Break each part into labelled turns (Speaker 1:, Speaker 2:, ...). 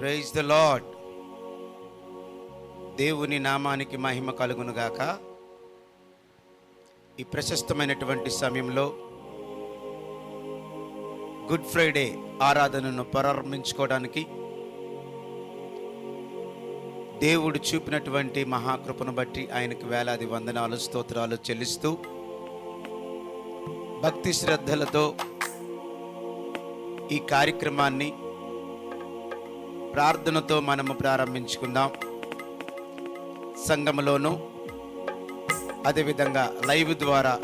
Speaker 1: Praise the lord దేవుని నామానికి మహిమ కలుగునుగాక ఈ ప్రశస్తమైనటువంటి సమయంలో గుడ్ ఫ్రైడే ఆరాధనను ప్రారంభించుకోవడానికి దేవుడు చూపినటువంటి మహాకృపను బట్టి ఆయనకు వేలాది వందనాలు స్తోత్రాలు చెల్లిస్తూ భక్తి శ్రద్ధలతో ఈ కార్యక్రమాన్ని ప్రార్థనతో మనము ప్రారంభించుకుందాం. సంఘములోను అదేవిధంగా లైవ్ ద్వారా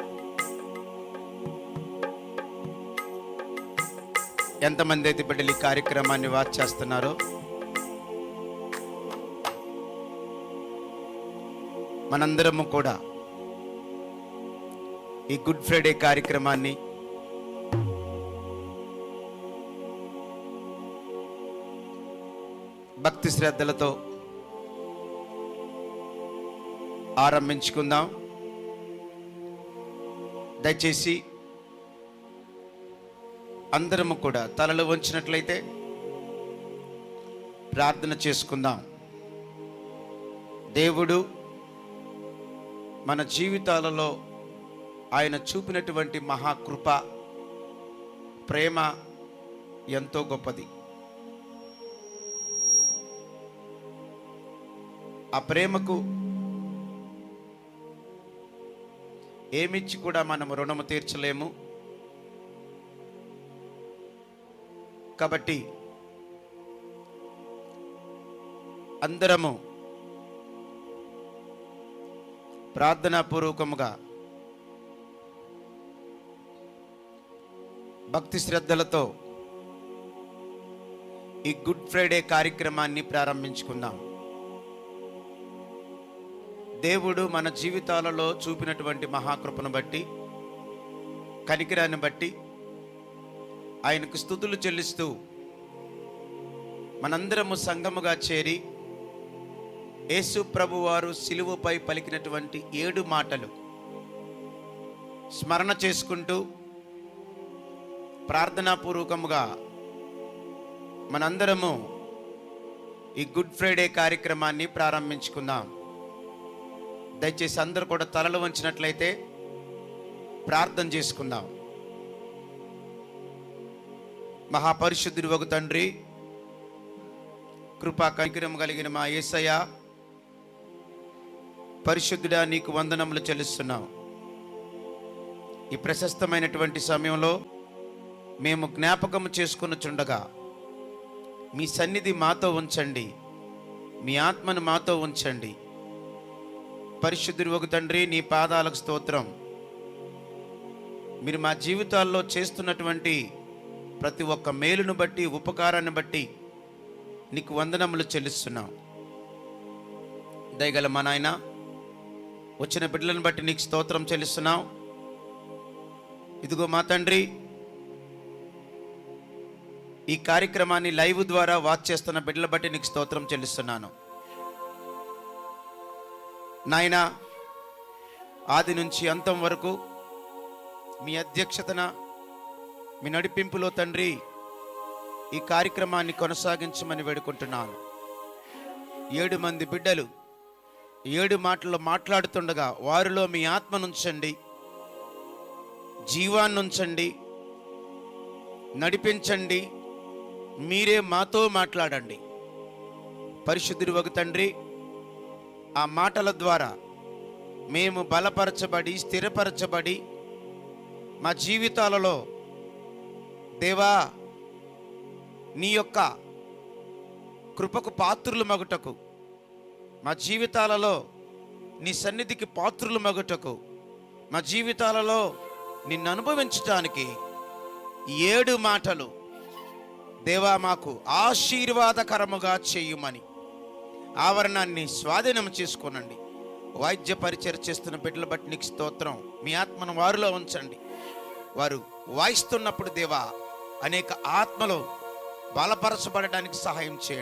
Speaker 1: ఎంతమంది అయితే బిడ్డలు ఈ కార్యక్రమాన్ని వాచ్ చేస్తున్నారో మనందరము కూడా ఈ గుడ్ ఫ్రైడే కార్యక్రమాన్ని భక్తి శ్రద్ధలతో ఆరంభించుకుందాం. దయచేసి అందరము కూడా తలలు వంచినట్లయితే ప్రార్థన చేసుకుందాం. దేవుడు మన జీవితాలలో ఆయన చూపినటువంటి మహాకృప ప్రేమ ఎంతో గొప్పది. ఆ ప్రేమకు ఏమిచ్చి కూడా మనం రుణము తీర్చలేము. కాబట్టి అందరము ప్రార్థనాపూర్వకముగా భక్తి శ్రద్ధలతో ఈ గుడ్ ఫ్రైడే కార్యక్రమాన్ని ప్రారంభించుకుందాం. దేవుడు మన జీవితాలలో చూపినటువంటి మహాకృపను బట్టి కనికిరాన్ని బట్టి ఆయనకు స్థుతులు చెల్లిస్తూ మనందరము సంఘముగా చేరి యేసు ప్రభు వారు సిలువపై పలికినటువంటి ఏడు మాటలు స్మరణ చేసుకుంటూ ప్రార్థనాపూర్వకముగా మనందరము ఈ గుడ్ ఫ్రైడే కార్యక్రమాన్ని ప్రారంభించుకుందాం. దయచేసి అందరూ కూడా తలలు వంచినట్లయితే ప్రార్థన చేసుకుందాం. మహాపరిశుద్ధుడి ఒక తండ్రి కృపా కంకిరం కలిగిన మా ఏసయ్య పరిశుద్ధుడా నీకు వందనములు చెల్లిస్తున్నాం. ఈ ప్రశస్తమైనటువంటి సమయంలో మేము జ్ఞాపకము చేసుకుని మీ సన్నిధి మాతో ఉంచండి. మీ ఆత్మను మాతో ఉంచండి. పరిశుద్ధుడు ఒక తండ్రి నీ పాదాలకు స్తోత్రం. మీరు మా జీవితాల్లో చేస్తున్నటువంటి ప్రతి ఒక్క మేలును బట్టి ఉపకారాన్ని బట్టి నీకు వందనములు చెల్లిస్తున్నాం. దయగల మా నాయన వచ్చిన బిడ్డలను బట్టి నీకు స్తోత్రం చెల్లిస్తున్నాం. ఇదిగో మా తండ్రి ఈ కార్యక్రమాన్ని లైవ్ ద్వారా వాచ్ చేస్తున్న బిడ్డల బట్టి నీకు స్తోత్రం చెల్లిస్తున్నాను. నాయన ఆది నుంచి అంతం వరకు మీ అధ్యక్షతన మీ నడిపింపులో తండ్రి ఈ కార్యక్రమాన్ని కొనసాగించమని వేడుకుంటున్నాను. ఏడు మంది బిడ్డలు ఏడు మాటలు మాట్లాడుతుండగా వారిలో మీ ఆత్మనుంచండి జీవాన్నుంచండి నడిపించండి మీరే మాతో మాట్లాడండి. పరిశుద్ధుడు ఒక తండ్రి ఆ మాటల ద్వారా మేము బలపరచబడి స్థిరపరచబడి మా జీవితాలలో దేవా నీ యొక్క కృపకు పాత్రులు మగుటకు మా జీవితాలలో నీ సన్నిధికి పాత్రులు మగుటకు మా జీవితాలలో నిన్ను అనుభవించటానికి ఏడు మాటలు దేవా మాకు ఆశీర్వాదకరముగా చేయుమని. ఆవరణాన్ని స్వాధీనం చేసుకోనండి. వాయిద్య పరిచయం చేస్తున్న బిడ్డలు బట్టి నీకు స్తోత్రం. మీ ఆత్మను వారిలో ఉంచండి. వారు వాయిస్తున్నప్పుడు దేవా అనేక ఆత్మలు బలపరచబడడానికి సహాయం చేయండి.